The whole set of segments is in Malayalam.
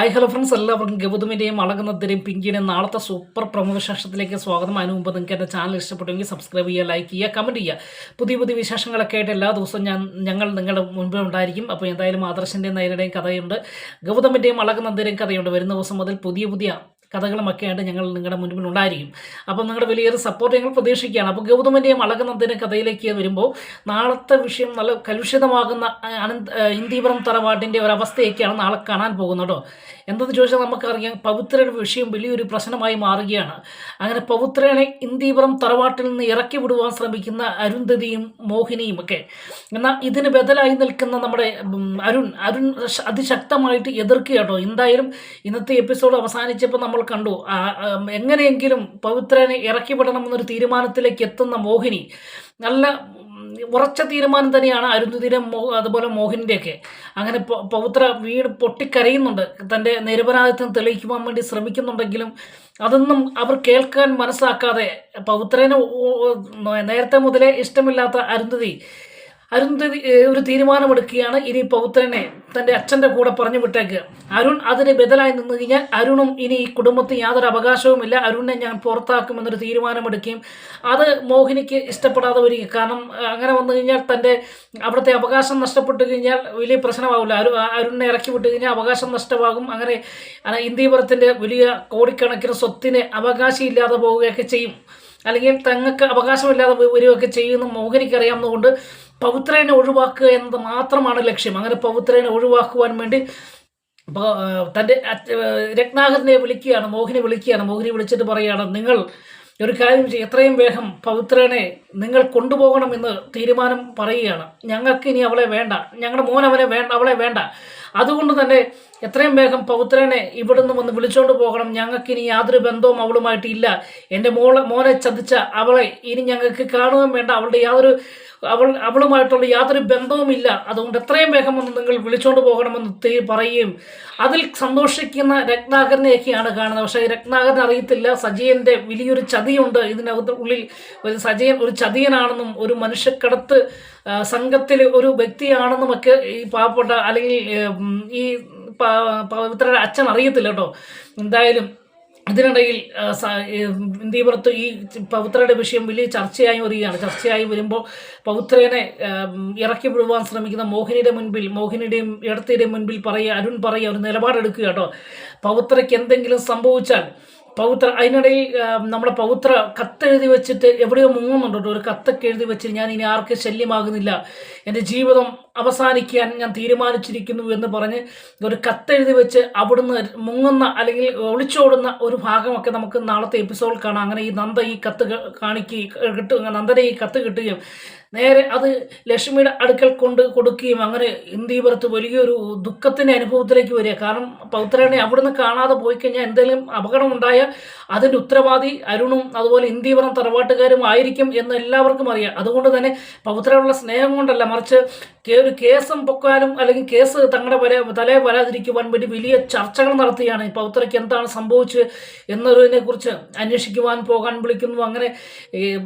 ഹായ് ഹലോ ഫ്രണ്ട്സ് എല്ലാവർക്കും ഗൗതമിന്റെയും അളകുന്നതിന്റെയും പിങ്കിയുടെയും നാളത്തെ സൂപ്പർ പ്രമുഖ വിശേഷത്തിലേക്ക് സ്വാഗതം. അതിനു മുമ്പ് നിങ്ങൾക്ക് എന്റെ ചാനൽ ഇഷ്ടപ്പെട്ടെങ്കിൽ സബ്സ്ക്രൈബ് ചെയ്യുക ലൈക്ക് ചെയ്യുക കമന്റ് ചെയ്യുക. പുതിയ പുതിയ വിശേഷങ്ങളൊക്കെ ആയിട്ട് എല്ലാ ദിവസവും ഞാൻ ഞങ്ങൾ നിങ്ങളുടെ മുൻപേ ഉണ്ടായിരിക്കും. അപ്പോൾ എന്തായാലും ആദർശന്റെയും നൈനയുടെയും കഥയുണ്ട്. ഗൗതമിന്റെയും അളകുന്നതിന്റെയും കഥയുണ്ട്. വരുന്ന ദിവസം മുതൽ പുതിയ പുതിയ കഥകളുമൊക്കെ ആയിട്ട് ഞങ്ങൾ നിങ്ങളുടെ മുൻപിൽ ഉണ്ടായിരിക്കും. അപ്പം നിങ്ങളുടെ വലിയൊരു സപ്പോർട്ട് ഞങ്ങൾ പ്രതീക്ഷിക്കുകയാണ്. അപ്പോൾ ഗൗതമന്റെയും അളകുന്നതിന്റെ കഥയിലേക്ക് വരുമ്പോൾ നാളത്തെ വിഷയം നല്ല കലുഷിതമാകുന്ന അനന്ത് ഇന്ദീപുരം തറവാട്ടിന്റെ ഒരവസ്ഥയൊക്കെയാണ് നാളെ കാണാൻ പോകുന്നത് കേട്ടോ. എന്തെന്ന് ചോദിച്ചാൽ നമുക്കറിയാം പവിത്രയുടെ വിഷയം വലിയൊരു പ്രശ്നമായി മാറുകയാണ്. അങ്ങനെ പവിത്രനെ ഇന്ദീപുരം തറവാട്ടിൽ നിന്ന് ഇറക്കി വിടുവാൻ ശ്രമിക്കുന്ന അരുന്ധതിയും മോഹിനിയും ഒക്കെ. എന്നാൽ ഇതിന് ബദലായി നിൽക്കുന്ന നമ്മുടെ അരുൺ അരുൺ അതിശക്തമായിട്ട് എതിർക്കുക കേട്ടോ. എന്തായാലും ഇന്നത്തെ എപ്പിസോഡ് അവസാനിച്ചപ്പോൾ നമ്മൾ കണ്ടു. എങ്ങനെയെങ്കിലും പവിത്രനെ ഇറക്കിവിടണം എന്നൊരു തീരുമാനത്തിലേക്ക് എത്തുന്ന മോഹിനി. നല്ല ഉറച്ച തീരുമാനം തന്നെയാണ് അരുന്ധുതിരം മോ അതുപോലെ മോഹിനിന്റെയൊക്കെ അങ്ങനെ പവിത്ര വീട് പൊട്ടിക്കരയുന്നുണ്ട്. തന്റെ നിരപരാധിത്വം തെളിയിക്കുവാൻ വേണ്ടി ശ്രമിക്കുന്നുണ്ടെങ്കിലും അതൊന്നും അവർ കേൾക്കാൻ മനസ്സാക്കാതെ പവിത്രന് നേരത്തെ മുതലേ ഇഷ്ടമില്ലാത്ത അരുന്ധതി അരുന്ധതി ഒരു തീരുമാനമെടുക്കുകയാണ്. ഇനി പൗത്രനെ തന്റെ അച്ഛന്റെ കൂടെ പറഞ്ഞു വിട്ടേക്ക്. അരുൺ അതിന് ബദലായി നിന്ന് കഴിഞ്ഞാൽ അരുണും ഇനി ഈ കുടുംബത്തിന് യാതൊരു അവകാശവുമില്ല. അരുണിനെ ഞാൻ പുറത്താക്കുമെന്നൊരു തീരുമാനമെടുക്കുകയും അത് മോഹിനിക്ക് ഇഷ്ടപ്പെടാതെ വരികയും കാരണം അങ്ങനെ വന്നു കഴിഞ്ഞാൽ തന്റെ അവിടുത്തെ അവകാശം നഷ്ടപ്പെട്ടു കഴിഞ്ഞാൽ വലിയ പ്രശ്നമാവില്ല. അരു അരുണിനെ ഇറക്കി വിട്ടു കഴിഞ്ഞാൽ അവകാശം നഷ്ടമാകും. അങ്ങനെ ഇന്ത്യപുരത്തിന്റെ വലിയ കോടിക്കണക്കിന് സ്വത്തിന് അവകാശമില്ലാതെ പോവുകയൊക്കെ ചെയ്യും. അല്ലെങ്കിൽ തങ്ങൾക്ക് അവകാശമില്ലാതെ വരികയൊക്കെ ചെയ്യുമെന്ന് മോഹിനിക്ക് അറിയാവുന്നതുകൊണ്ട് പവിത്രനെ ഒഴിവാക്കുക എന്നത് മാത്രമാണ് ലക്ഷ്യം. അങ്ങനെ പവിത്രനെ ഒഴിവാക്കുവാൻ വേണ്ടി തന്റെ രത്നാകരനെ വിളിക്കുകയാണ് മോഹിനി വിളിക്കുകയാണ്. മോഹിനി വിളിച്ചിട്ട് പറയുകയാണ് നിങ്ങൾ ഒരു കാര്യം ചെയ്യും. എത്രയും വേഗം പവിത്രനെ നിങ്ങൾ കൊണ്ടുപോകണം എന്ന് തീരുമാനം പറയുകയാണ്. ഞങ്ങൾക്ക് ഇനി അവളെ വേണ്ട. ഞങ്ങളുടെ മോൻ അവനെ വേണ്ട അവളെ വേണ്ട. അതുകൊണ്ട് തന്നെ എത്രയും വേഗം പൗത്രനെ ഇവിടുന്ന് വന്ന് വിളിച്ചോണ്ട് പോകണം. ഞങ്ങൾക്ക് ഇനി യാതൊരു ബന്ധവും അവളുമായിട്ട് ഇല്ല. എന്റെ മോളെ മോനെ ചതിച്ച അവളെ ഇനി ഞങ്ങൾക്ക് കാണുകയും വേണ്ട. അവളുടെ യാതൊരു അവൾ അവളുമായിട്ടുള്ള യാതൊരു ബന്ധവുമില്ല അതുകൊണ്ട് എത്രയും വേഗം ഒന്ന് നിങ്ങൾ വിളിച്ചോണ്ട് പോകണമെന്ന് പറയുകയും അതിൽ സന്തോഷിക്കുന്ന രത്നാകരനെയൊക്കെയാണ് കാണുന്നത്. പക്ഷേ രത്നാകരൻ അറിയത്തില്ല. സജയന്റെ വലിയൊരു ചതിയുണ്ട്. ഇതിനകത്ത് ഉള്ളിൽ ഒരു സജയൻ ഒരു ചതിയനാണെന്നും ഒരു മനുഷ്യക്കടത്ത് സംഘത്തിലെ ഒരു വ്യക്തിയാണെന്നുമൊക്കെ ഈ പാവപ്പെട്ട അല്ലെങ്കിൽ ഈ പവിത്രയുടെ അച്ഛൻ അറിയത്തില്ല കേട്ടോ. എന്തായാലും ഇതിനിടയിൽ ഇന്ത്യപുറത്ത് ഈ പവിത്രയുടെ വിഷയം വലിയ ചർച്ചയായി വരികയാണ്. ചർച്ചയായി വരുമ്പോൾ പവിത്രേനെ ഇറക്കി വിടുവാൻ ശ്രമിക്കുന്ന മോഹിനിയുടെ മുൻപിൽ മോഹിനിയുടെയും ഇടത്തിയുടെയും മുൻപിൽ പറയുക അരുൺ പറയുക ഒരു നിലപാടെടുക്കുക കേട്ടോ. പവിത്രയ്ക്ക് എന്തെങ്കിലും സംഭവിച്ചാൽ പൗത്ര അതിനിടയിൽ നമ്മുടെ പൗത്ര കത്തെഴുതി വെച്ചിട്ട് എവിടെയോ മുങ്ങുന്നുണ്ട് ഒരു കത്തൊക്കെ എഴുതി വെച്ചിട്ട് ഞാൻ ഇനി ആർക്ക് ശല്യമാകുന്നില്ല. എന്റെ ജീവിതം അവസാനിക്കാൻ ഞാൻ തീരുമാനിച്ചിരിക്കുന്നു എന്ന് പറഞ്ഞ് ഒരു കത്തെഴുതി വെച്ച് അവിടുന്ന് മുങ്ങുന്ന അല്ലെങ്കിൽ ഒളിച്ചോടുന്ന ഒരു ഭാഗമൊക്കെ നമുക്ക് നാളത്തെ എപ്പിസോഡിൽ കാണാം. അങ്ങനെ ഈ നന്ദ ഈ കത്ത് കാണിക്കുകയും കിട്ടുക നന്ദനെ ഈ കത്ത് കിട്ടുകയും നേരെ അത് ലക്ഷ്മിയുടെ അടുക്കൽ കൊണ്ട് കൊടുക്കുകയും അങ്ങനെ ഇന്ത്യപുരത്ത് വലിയൊരു ദുഃഖത്തിന്റെ അനുഭവത്തിലേക്ക് വരിക. കാരണം പൗത്രനെ അവിടുന്ന് കാണാതെ പോയി കഴിഞ്ഞാൽ എന്തെങ്കിലും അപകടം ഉണ്ടായാൽ അതിന്റെ ഉത്തരവാദി അരുണും അതുപോലെ ഇന്ത്യപുരം തറവാട്ടുകാരും ആയിരിക്കും എന്ന് എല്ലാവർക്കും അറിയാം. അതുകൊണ്ട് തന്നെ പൗത്രയോടുള്ള സ്നേഹം കൊണ്ടല്ല മറിച്ച് ഒരു കേസും പൊക്കാനും അല്ലെങ്കിൽ കേസ് തങ്ങളുടെ വരെ തലയെ വരാതിരിക്കുവാൻ വേണ്ടി വലിയ ചർച്ചകൾ നടത്തുകയാണ് ഈ പൗത്രയ്ക്ക് എന്താണ് സംഭവിച്ചത് എന്നതിനെ കുറിച്ച് അന്വേഷിക്കുവാൻ പോകാൻ വിളിക്കുന്നു. അങ്ങനെ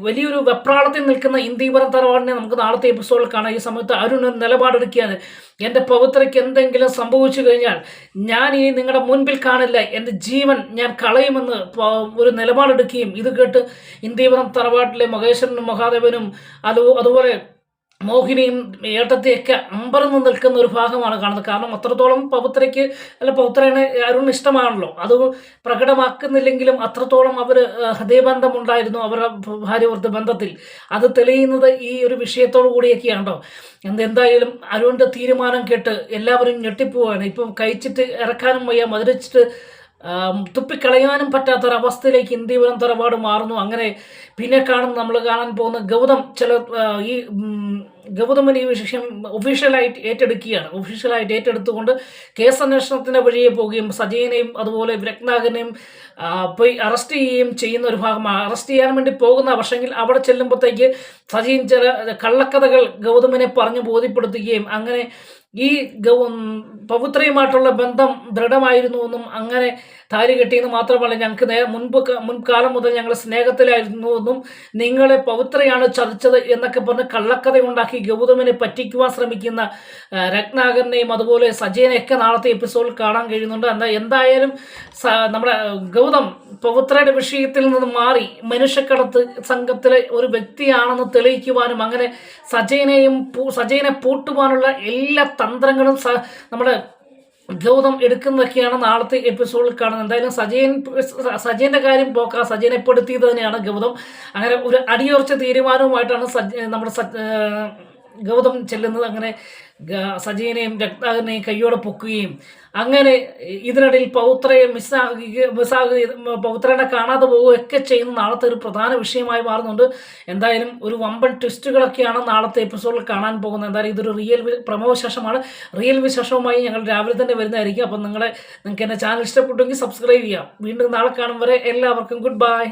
വലിയൊരു വെപ്രാളത്തിൽ നിൽക്കുന്ന ഇന്ത്യപുരം തറവാടിനെ നമുക്ക് നാളത്തെ എപ്പിസോഡിൽ കാണാം. ഈ സമയത്ത് അരുൺ ഒരു നിലപാടെടുക്കുകയാണ്. എന്റെ പവിത്രയ്ക്ക് എന്തെങ്കിലും സംഭവിച്ചു കഴിഞ്ഞാൽ ഞാൻ ഇനി നിങ്ങളുടെ മുൻപിൽ കാണില്ല. എന്റെ ജീവൻ ഞാൻ കളയുമെന്ന് ഒരു നിലപാടെടുക്കുകയും ഇത് കേട്ട് ഇന്ത്യപുരം തറവാട്ടിലെ മഹേശ്വരനും മഹാദേവനും അത് അതുപോലെ മോഹിനിയും ഏട്ടത്തെയൊക്കെ അമ്പരന്ന് നിൽക്കുന്ന ഒരു ഭാഗമാണ് കാണുന്നത്. കാരണം അത്രത്തോളം പവിത്രയ്ക്ക് അല്ല പൗത്രനെ അരുൺ ഇഷ്ടമാണല്ലോ. അത് പ്രകടമാക്കുന്നില്ലെങ്കിലും അത്രത്തോളം അവർ ഹൃദയബന്ധമുണ്ടായിരുന്നു അവരുടെ ഭാര്യവർത്ത ബന്ധത്തിൽ. അത് തെളിയുന്നത് ഈ ഒരു വിഷയത്തോടു കൂടിയൊക്കെയാണ്? എന്തെന്തായാലും അരുണിന്റെ തീരുമാനം കേട്ട് എല്ലാവരും ഞെട്ടിപ്പോവാണ്. ഇപ്പം കഴിച്ചിട്ട് ഇറക്കാനും വയ്യ മധുരിച്ചിട്ട് തുപ്പിക്കളയാനും പറ്റാത്തൊരവസ്ഥയിലേക്ക് ഇന്ത്യപുരം തറവാട് മാറുന്നു. അങ്ങനെ പിന്നെ കാണുന്ന നമ്മൾ കാണാൻ പോകുന്ന ഗൗതം ചില ഈ ഗൗതമൻ ഈ വിഷയം ഒഫീഷ്യലായിട്ട് ഏറ്റെടുക്കുകയാണ്. ഒഫീഷ്യലായിട്ട് ഏറ്റെടുത്തുകൊണ്ട് കേസ് അന്വേഷണത്തിന്റെ വഴിയെ പോവുകയും സജയനെയും അതുപോലെ രത്നാകരനെയും പോയി അറസ്റ്റ് ചെയ്യുകയും ചെയ്യുന്ന ഒരു ഭാഗമാണ്. അറസ്റ്റ് ചെയ്യാൻ വേണ്ടി പോകുന്ന പക്ഷെങ്കിൽ അവിടെ ചെല്ലുമ്പോഴത്തേക്ക് സജയൻ ചില കള്ളക്കഥകൾ ഗൗതമനെ പറഞ്ഞു ബോധ്യപ്പെടുത്തുകയും അങ്ങനെ ഈ പവിത്രയുമായിട്ടുള്ള ബന്ധം ദൃഢമായിരുന്നു എന്നും അങ്ങനെ താലി കെട്ടിയെന്ന് മാത്രമല്ല ഞങ്ങൾക്ക് നേ മുൻപ് മുൻകാലം മുതൽ ഞങ്ങൾ സ്നേഹത്തിലായിരുന്നു എന്നും നിങ്ങളെ പവിത്രയാണ് ചതിച്ചത് എന്നൊക്കെ പറഞ്ഞ് കള്ളക്കഥ ഉണ്ടാക്കി ഗൗതമനെ പറ്റിക്കുവാൻ ശ്രമിക്കുന്ന രത്നാകരനെയും അതുപോലെ സജയനെയൊക്കെ നാളത്തെ എപ്പിസോഡിൽ കാണാൻ കഴിയുന്നുണ്ട്. എന്താ എന്തായാലും നമ്മുടെ ഗൗതം പവിത്രയുടെ വിഷയത്തിൽ നിന്ന് മാറി മനുഷ്യക്കടത്ത് സംഘത്തിലെ ഒരു വ്യക്തിയാണെന്ന് തെളിയിക്കുവാനും അങ്ങനെ സജയനെയും സജയനെ പൂട്ടുവാനുള്ള എല്ലാ തന്ത്രങ്ങളും നമ്മുടെ ഗൗതം എടുക്കുന്നതൊക്കെയാണ് നാളത്തെ എപ്പിസോഡിൽ കാണുന്നത്. എന്തായാലും സജയൻ സജയന്റെ കാര്യം പോക്ക സജയനെ പെടുത്തിയത് തന്നെയാണ് ഗൗതം. അങ്ങനെ ഒരു അടിയുറച്ച തീരുമാനവുമായിട്ടാണ് സജ നമ്മുടെ ഗൗതം ചെല്ലുന്നത്. അങ്ങനെ സജയനെയും രത്നാകരനെയും കയ്യോടെ പൊക്കുകയും അങ്ങനെ ഇതിനിടയിൽ പൗത്രയെ മിസ്സാകുക മിസ്സാകുക പൗത്രനെ കാണാതെ പോവുകയൊക്കെ ചെയ്യുന്ന നാളത്തെ ഒരു പ്രധാന വിഷയമായി മാറുന്നുണ്ട്. എന്തായാലും ഒരു വമ്പൻ ട്വിസ്റ്റുകളൊക്കെയാണ് നാളത്തെ എപ്പിസോഡിൽ കാണാൻ പോകുന്നത്. എന്തായാലും ഇതൊരു റിയൽ പ്രമോ വിശേഷമാണ്. റിയൽ വിശേഷവുമായി ഞങ്ങൾ രാവിലെ തന്നെ വരുന്നതായിരിക്കും. അപ്പം നിങ്ങളെ നിങ്ങൾക്ക് എന്റെ ചാനൽ ഇഷ്ടപ്പെട്ടെങ്കിൽ സബ്സ്ക്രൈബ് ചെയ്യാം. വീണ്ടും നാളെ കാണും വരെ എല്ലാവർക്കും ഗുഡ് ബൈ.